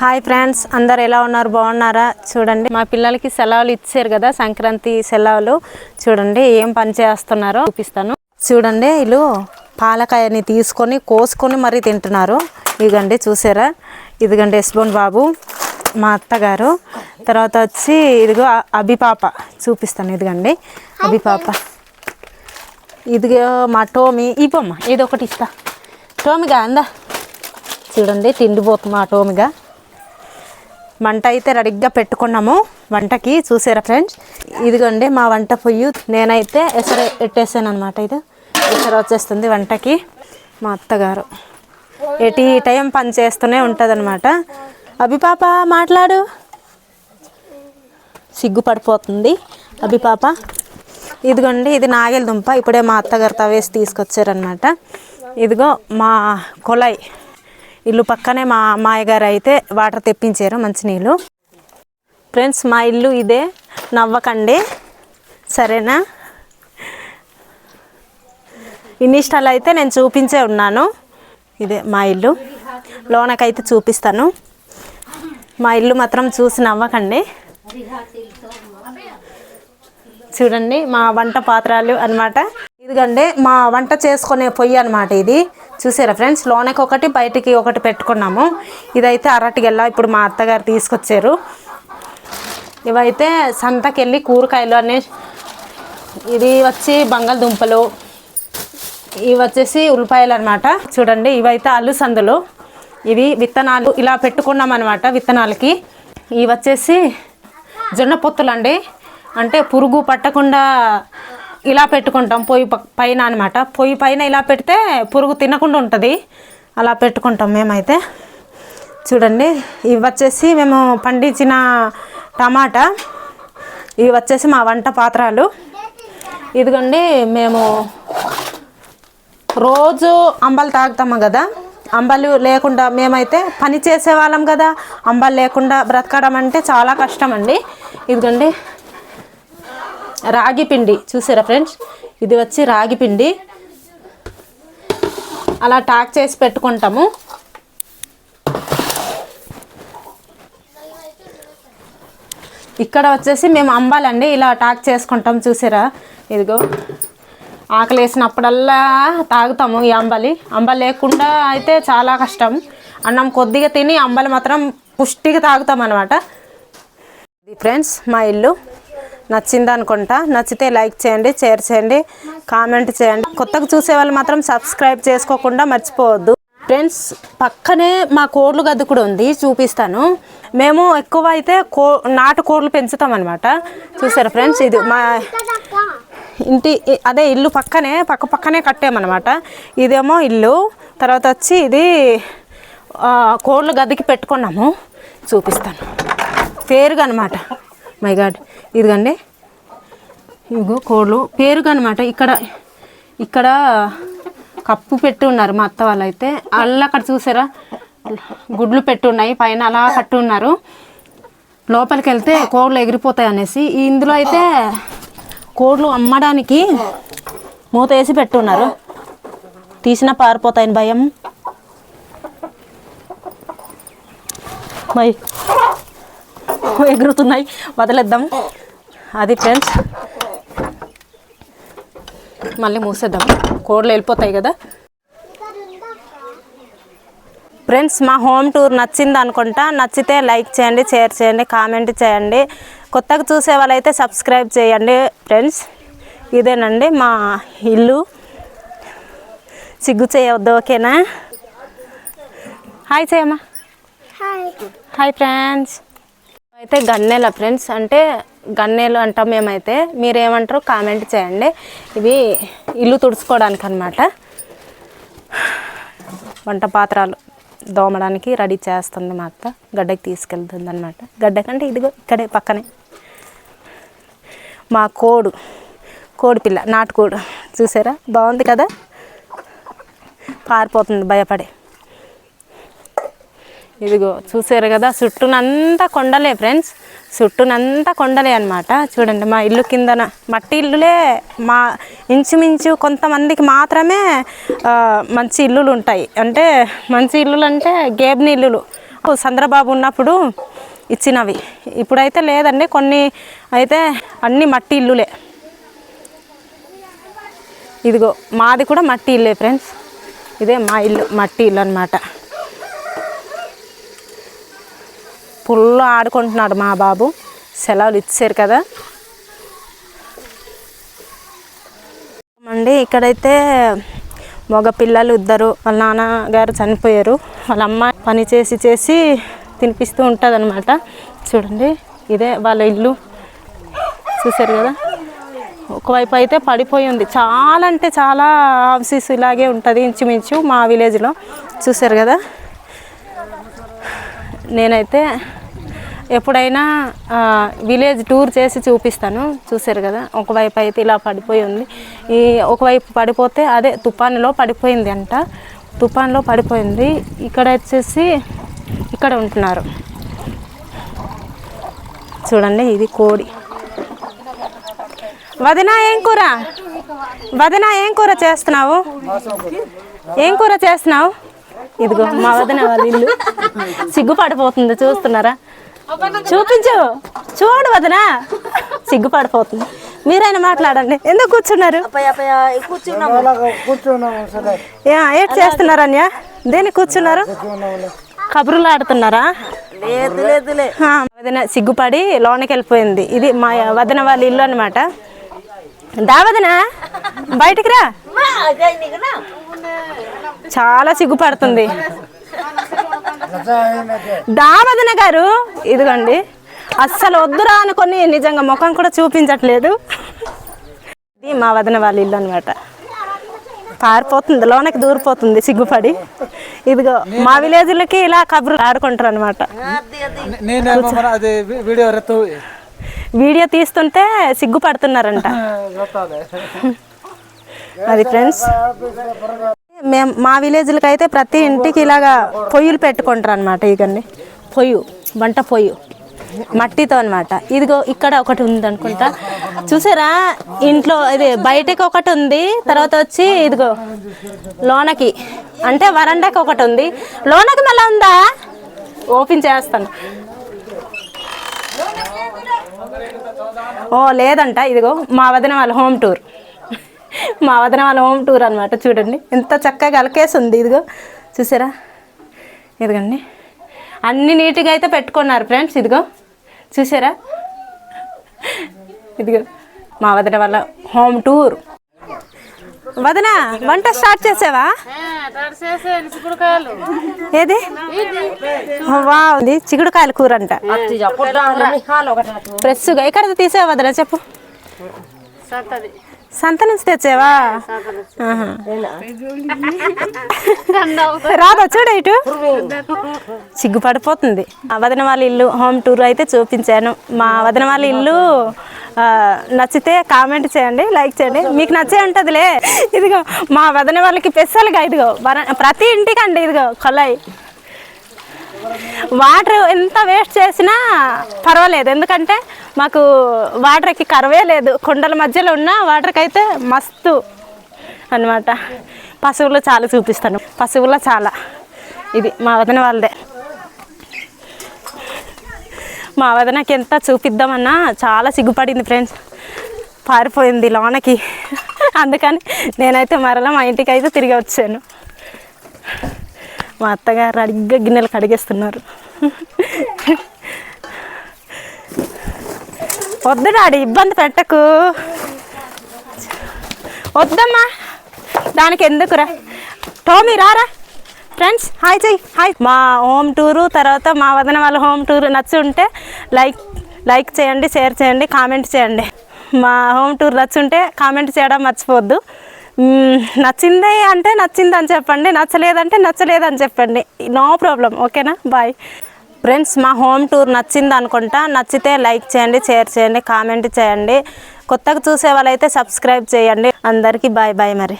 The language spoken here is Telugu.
హాయ్ ఫ్రెండ్స్ అందరు ఎలా ఉన్నారు? బాగున్నారా? చూడండి. మా పిల్లలకి సెలవులు ఇచ్చారు కదా సంక్రాంతి సెలవులు. చూడండి ఏం పని చేస్తున్నారో చూపిస్తాను. చూడండి వీళ్ళు పాలకాయని తీసుకొని కోసుకొని మరీ తింటున్నారు. ఇదిగండి చూసారా? ఇదిగండి యశ్వన్ బాబు మా అత్తగారు. తర్వాత వచ్చి ఇదిగో అభిపాప చూపిస్తాను ఇదిగండి. అభిపాప. ఇదిగో మా టోమి. ఇవ్వమ్మ ఏదో ఒకటి ఇస్తా. టోమిగా అందా. చూడండి తిండిపోతుంది మా టోమిగా. వంట అయితే రెడీగా పెట్టుకున్నాము వంటకి చూసారా ఫ్రెండ్స్? ఇదిగోండి మా వంట పొయ్యి. నేనైతే ఎసరు ఎట్టేసాను అనమాట ఇది. ఎసరు వచ్చేస్తుంది వంటకి. మా అత్తగారు. ఎటీ టైం పని చేస్తూనే ఉంటుంది అనమాట అభిపాప మాట్లాడు. సిగ్గుపడిపోతుంది అభిపాప. ఇదిగోండి ఇది నాగేల దుంప. ఇప్పుడే మా అత్తగారు తవేసి తీసుకొచ్చారనమాట ఇదిగో మా కొలాయి ఇల్లు పక్కనే మా మాయగారు అయితే వాటర్ తెప్పించారు మంచినీళ్ళు ఫ్రెండ్స్ మా ఇల్లు ఇదే. నవ్వకండి. సరేనా? ఇన్నిష్టాలు అయితే నేను చూపించే ఉన్నాను. ఇదే మా ఇల్లు. లోనకైతే చూపిస్తాను. మా ఇల్లు మాత్రం చూసి నవ్వకండి. చూడండి మా వంట పాత్రలు అన్నమాట. ఇదిగండి మా వంట చేసుకునే పొయ్యి అనమాట ఇది. చూసారా ఫ్రెండ్స్ లోనకి ఒకటి బయటికి ఒకటి పెట్టుకున్నాము. ఇదైతే అరటిగెల్ల ఇప్పుడు మా అత్తగారు తీసుకొచ్చారు. ఇవైతే సంతకి వెళ్ళి కూరగాయలు అనే ఇది వచ్చి బంగాళదుంపలు ఇవి వచ్చేసి ఉల్లిపాయలు అనమాట చూడండి ఇవైతే అల్లుసందులు ఇవి విత్తనాలు ఇలా పెట్టుకున్నాం అనమాట విత్తనాలకి. ఇవి వచ్చేసి జొన్న పొత్తులు అండి అంటే పురుగు పట్టకుండా ఇలా పెట్టుకుంటాం పొయ్యి పైన అనమాట పొయ్యి పైన ఇలా పెడితే పురుగు తినకుండా ఉంటుంది. అలా పెట్టుకుంటాం మేమైతే. చూడండి ఇవి వచ్చేసి మేము పండించిన టమాటా. ఇవి వచ్చేసి మా వంట పాత్రలు. ఇదిగోండి మేము రోజు అంబలు తాగుతాము కదా. అంబలు లేకుండా మేమైతే పని చేసే వాళ్ళం కదా. అంబలు లేకుండా బ్రతకడం అంటే చాలా కష్టం అండి. ఇదిగోండి రాగి పిండి. చూసారా ఫ్రెండ్స్? ఇది వచ్చి రాగి పిండి. అలా టాక్ చేసి పెట్టుకుంటాము. ఇక్కడ వచ్చేసి మేము అంబాలండి ఇలా టాక్ చేసుకుంటాం. చూసారా? ఇదిగో. ఆకలి వేసినప్పుడల్లా తాగుతాము ఈ అంబలి. అంబలి లేకుండా అయితే చాలా కష్టం. అన్నం కొద్దిగా తిని అంబలి మాత్రం పుష్టిగా తాగుతాం అనమాట ఫ్రెండ్స్ మా ఇల్లు. నచ్చింది అనుకుంటా నచ్చితే లైక్ చేయండి షేర్ చేయండి కామెంట్ చేయండి. కొత్తగా చూసే వాళ్ళు మాత్రం సబ్స్క్రైబ్ చేసుకోకుండా మర్చిపోవద్దు. ఫ్రెండ్స్ పక్కనే మా కోడ్లు గది కూడా ఉంది చూపిస్తాను. మేము ఎక్కువ అయితే కో నాటు కోడ్లు పెంచుతాం అనమాట చూసారా ఫ్రెండ్స్ ఇది మా ఇంటి అదే ఇల్లు పక్కనే పక్క పక్కనే కట్టామన్నమాట. ఇదేమో ఇల్లు. తర్వాత వచ్చి ఇది కోళ్ళు గదికి పెట్టుకున్నాము. చూపిస్తాను. పేరుగా అనమాట మై గాడ్. ఇదిగండి. ఇదిగో కోళ్ళు. పేరుగా అనమాట ఇక్కడ ఇక్కడ కప్పు పెట్టి ఉన్నారు మా అత్త వాళ్ళు అయితే అల్ల అక్కడ చూసారా? గుడ్లు పెట్టి ఉన్నాయి. పైన అలా కట్టి ఉన్నారు. లోపలికి వెళ్తే కోళ్ళు ఎగిరిపోతాయి అనేసి. ఇందులో అయితే కోళ్ళు అమ్మడానికి మూత వేసి పెట్టున్నారు తీసినా పారిపోతాయని భయం. మై ఎగురుతున్నాయి. వదిలేద్దాం. అది ఫ్రెండ్స్. మళ్ళీ మూసేద్దాం. కోళ్ళు వెళ్ళిపోతాయి కదా. ఫ్రెండ్స్ మా హోమ్ టూర్ నచ్చింది అనుకుంటా. నచ్చితే లైక్ చేయండి షేర్ చేయండి కామెంట్ చేయండి. కొత్తగా చూసే వాళ్ళైతే సబ్స్క్రైబ్ చేయండి ఫ్రెండ్స్. ఇదేనండి మా ఇల్లు. సిగ్గు చేయవద్దు ఓకేనా? హాయ్ చేయమ్మా. Hi friends. అయితే గన్నేల ఫ్రెండ్స్. అంటే గన్నేలు అంటాం మేమైతే. మీరేమంటారో కామెంట్ చేయండి. ఇవి ఇల్లు తుడుచుకోవడానికి అనమాట వంట పాత్రలు దోమడానికి రెడీ చేస్తుంది మా అత్త. గడ్డకి తీసుకెళ్తుంది అనమాట గడ్డ కంటే ఇదిగో ఇక్కడే పక్కనే. మా కోడు. కోడి పిల్ల నాటుకోడు. చూసారా? బాగుంది కదా? పారిపోతుంది భయపడే. ఇదిగో చూసారు కదా చుట్టూనంతా కొండలే ఫ్రెండ్స్. చుట్టూనంతా కొండలే అనమాట చూడండి మా ఇల్లు కిందన మట్టి ఇల్లులే మా ఇంచుమించు కొంతమందికి మాత్రమే మంచి ఇల్లులు ఉంటాయి. అంటే మంచి ఇల్లులు అంటే గేబ్ని ఇల్లులు. చంద్రబాబు ఉన్నప్పుడు ఇచ్చినవి. ఇప్పుడైతే లేదండి కొన్ని అయితే అన్ని మట్టి ఇల్లులే. ఇదిగో మాది కూడా మట్టి ఇల్లే ఫ్రెండ్స్. ఇదే మా ఇల్లు మట్టి ఇల్లు అనమాట ఫుల్ ఆడుకుంటున్నాడు మా బాబు. సెలవులు ఇచ్చారు కదా. అండి ఇక్కడైతే మగ పిల్లలు ఇద్దరు వాళ్ళ నాన్నగారు చనిపోయారు. వాళ్ళ అమ్మ పని చేసి చేసి తినిపిస్తూ ఉంటుంది అనమాట చూడండి ఇదే వాళ్ళ ఇల్లు. చూసారు కదా? ఒకవైపు అయితే పడిపోయి ఉంది. చాలా అంటే చాలా హౌసెస్ ఇలాగే ఉంటుంది ఇంచుమించు మా విలేజ్లో చూసారు కదా? నేనైతే ఎప్పుడైనా విలేజ్ టూర్ చేసి చూపిస్తాను. చూసారు కదా? ఒకవైపు అయితే ఇలా పడిపోయి ఉంది. ఈ ఒకవైపు పడిపోతే అదే తుఫానులో పడిపోయింది అంట. తుఫాన్లో పడిపోయింది. ఇక్కడ వచ్చేసి ఇక్కడ ఉంటున్నారు. చూడండి ఇది కోడి. వదినా ఏం కూర? వదినా ఏం కూర చేస్తున్నావు? ఏం కూర చేస్తున్నావు? ఇదిగో మా వదిన వాళ్ళ ఇల్లు. సిగ్గుపడిపోతుంది చూస్తున్నారా? చూపించు. చూడు వదినా. సిగ్గుపడిపోతుంది. మీరైనా మాట్లాడండి. ఎందుకు కూర్చున్నారు? యా, ఏం చేస్తున్నారు అన్య? దేనికి కూర్చున్నారు? కబుర్లు ఆడుతున్నారా? వదిన సిగ్గుపడి లోనకి వెళ్ళిపోయింది. ఇది మా వదిన వాళ్ళ ఇల్లు అనమాట దా వదిన. బయటికి రా. చాలా సిగ్గుపడుతుంది. దా వదిన గారు ఇదిగోండి అస్సలు వద్దురా అనుకొని నిజంగా ముఖం కూడా చూపించట్లేదు. ఇది మా వదిన వాళ్ళ ఇల్లు అనమాట పారిపోతుంది లోనకి దూరిపోతుంది సిగ్గుపడి. ఇదిగో మా విలేజ్లకి ఇలా కబుర్లు ఆడుకుంటారు అనమాట వీడియో తీస్తుంటే సిగ్గుపడుతున్నారంట. అది ఫ్రెండ్స్. మేము మా విలేజ్లకి అయితే ప్రతి ఇంటికి ఇలాగా పొయ్యిలు పెట్టుకుంటారు అనమాట ఇవన్నీ పొయ్యి వంట పొయ్యి. మట్టితో అనమాట ఇదిగో ఇక్కడ ఒకటి ఉంది అనుకుంటా చూసారా? ఇంట్లో ఇది బయటకి ఒకటి ఉంది తర్వాత వచ్చి ఇదిగో లోనకి. అంటే వరండాకి ఒకటి ఉంది. లోనకి మళ్ళీ ఉందా? ఓపెన్ చేస్తాను. ఓ లేదంట. ఇదిగో మా వదిన వాళ్ళ హోమ్ టూర్. మా వదిన వాళ్ళ హోమ్ టూర్ అనమాట చూడండి. ఎంత చక్కగా అలకేసి ఉంది ఇదిగో. చూసారా? ఇదిగోండి. అన్ని నీట్గా అయితే పెట్టుకున్నారు ఫ్రెండ్స్ ఇదిగో. చూసారా? ఇదిగో మా వదిన వాళ్ళ హోమ్ టూర్ వదిన వంట స్టార్ట్ చేసావా? ఏది? ఇది చిగుడుకాయల కూర అంట. ఫ్రెష్గా ఎక్కడ తీసావా వదిన చెప్పు. సంత నుంచి తెచ్చావా రాదా చూడ ఇటు. సిగ్గుపడిపోతుంది. వదన వాళ్ళ ఇల్లు హోమ్ టూర్ అయితే చూపించాను. మా వదన వాళ్ళ ఇల్లు నచ్చితే కామెంట్ చేయండి లైక్ చేయండి. మీకు నచ్చే ఉంటుందిలే. ఇదిగో మా వదన వాళ్ళకి పెసలుగా ఇదిగో ప్రతి ఇంటికి అండి ఇదిగో కొలాయి వాటర్ ఎంత వేస్ట్ చేసినా పర్వాలేదు. ఎందుకంటే మాకు వాటర్కి కరవే లేదు. కొండల మధ్యలో ఉన్న వాటర్కి అయితే మస్తు అన్నమాట. పశువులు చాలా చూపిస్తాను. పశువుల చాలా. ఇది మా వదిన వాళ్ళదే. మా వదనకి ఎంత చూపిద్దామన్నా చాలా సిగ్గుపడింది ఫ్రెండ్స్. పారిపోయింది లోనకి. అందుకని నేనైతే మరలా మా ఇంటికి అయితే తిరిగి వచ్చాను. మా అత్తగారు అడిగ్గా గిన్నెలు కడిగేస్తున్నారు. వద్దు డాడీ ఇబ్బంది పెట్టకు. వద్దమ్మా దానికి ఎందుకురా? టోమీ రారా? ఫ్రెండ్స్ హాయ్ చెయ్యి హాయ్. మా హోమ్ టూరు తర్వాత మా వదన వాళ్ళ హోమ్ టూర్ నచ్చి ఉంటే లైక్ లైక్ చేయండి షేర్ చేయండి కామెంట్ చేయండి. మా హోమ్ టూర్ నచ్చి ఉంటే కామెంట్ చేయడం మర్చిపోవద్దు. నచ్చింది అంటే నచ్చింది అని చెప్పండి నచ్చలేదంటే నచ్చలేదని చెప్పండి. నో ప్రాబ్లం ఓకేనా? బాయ్. ఫ్రెండ్స్ మా హోమ్ టూర్ నచ్చింది అనుకుంటా. నచ్చితే లైక్ చేయండి షేర్ చేయండి కామెంట్ చేయండి. కొత్తగా చూసే వాళ్ళైతే సబ్స్క్రైబ్ చేయండి. అందరికీ బాయ్ బాయ్ మరి.